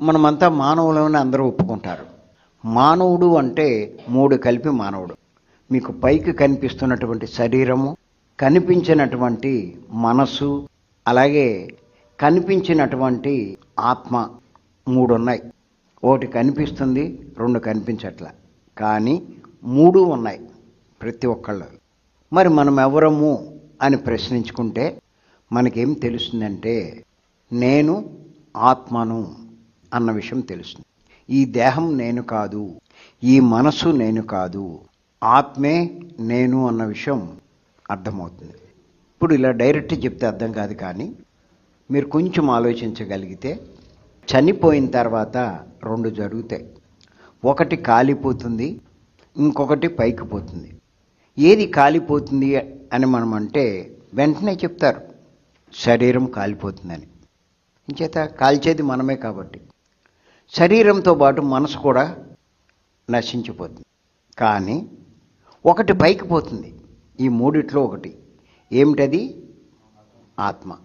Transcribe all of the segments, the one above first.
మనమంతా మానవులని అందరూ ఒప్పుకుంటారు. మానవుడు అంటే మూడు కలిపి మానవుడు. మీకు పైకి కనిపిస్తున్నటువంటి శరీరము కనిపించినటువంటి మనసు అలాగే కనిపించినటువంటి ఆత్మ మూడు ఉన్నాయి ఒకటి కనిపిస్తుంది రెండు కనిపించట్ల. కానీ మూడు ఉన్నాయి ప్రతి ఒక్కళ్ళు. మరి మనం ఎవరము అని ప్రశ్నించుకుంటే మనకేం తెలుస్తుందంటే నేను ఆత్మను. అన్న విషయం తెలుస్తుంది. ఈ దేహం నేను కాదు ఈ మనసు నేను కాదు ఆత్మే నేను అన్న విషయం అర్థమవుతుంది. ఇప్పుడు ఇలా డైరెక్ట్ చెప్తే అర్థం కాదు కానీ మీరు కొంచెం ఆలోచించగలిగితే చనిపోయిన తర్వాత రెండు జరుగుతాయి. ఒకటి కాలిపోతుంది ఇంకొకటి పైకి పోతుంది. ఏది కాలిపోతుంది అని మనం అంటే వెంటనే చెప్తారు శరీరం కాలిపోతుందని. ఇంచేత కాల్చేది మనమే కాబట్టి. శరీరంతో పాటు మనసు కూడా నశించిపోతుంది. కానీ ఒకటి పైకి పోతుంది. ఈ మూడిట్లో ఒకటి. ఏమిటది? ఆత్మ.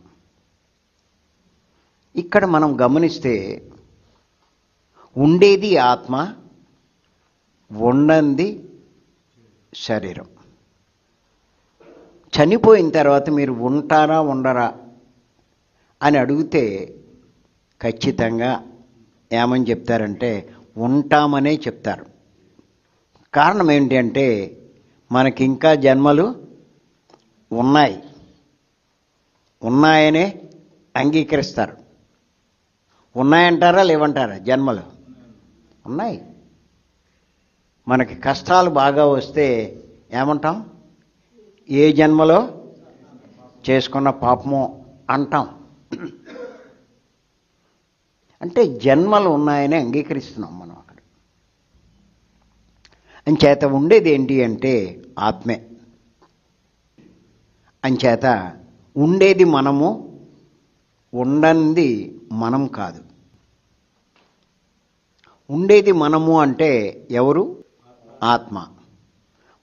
ఇక్కడ మనం గమనిస్తే ఉండేది ఆత్మ ఉండంది శరీరం. చనిపోయిన తర్వాత మీరు ఉంటారా ఉండరా అని అడిగితే ఖచ్చితంగా ఏమని చెప్తారంటే ఉంటామనే చెప్తారు. కారణం ఏంటి అంటే మనకి ఇంకా జన్మలు ఉన్నాయి. ఉన్నాయనే అంగీకరిస్తారు. ఉన్నాయంటారా లేవంటారా జన్మలు? ఉన్నాయి. మనకి కష్టాలు బాగా వస్తే ఏమంటాం? ఏ జన్మలో చేసుకున్న పాపమో అంటాం. అంటే జన్మలు ఉన్నాయని అంగీకరిస్తున్నాం మనం అక్కడ. అంచేత ఉండేది ఏంటి అంటే ఆత్మే. అంచేత ఉండేది మనము ఉండంది మనం కాదు. ఉండేది మనము అంటే ఎవరు? ఆత్మ.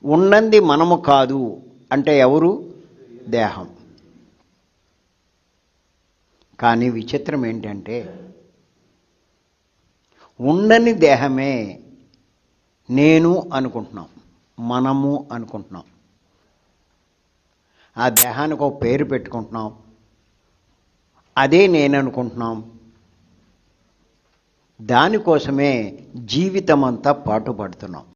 ఉండంది మనము కాదు అంటే ఎవరు? దేహం. కానీ విచిత్రం ఏంటంటే ఉండని దేహమే నేను అనుకుంటున్నాం మనము అనుకుంటున్నాం. ఆ దేహానికి ఒక పేరు పెట్టుకుంటున్నాం అదే నేను అనుకుంటున్నాం. దానికోసమే జీవితం అంతా పాటుపడుతున్నాం.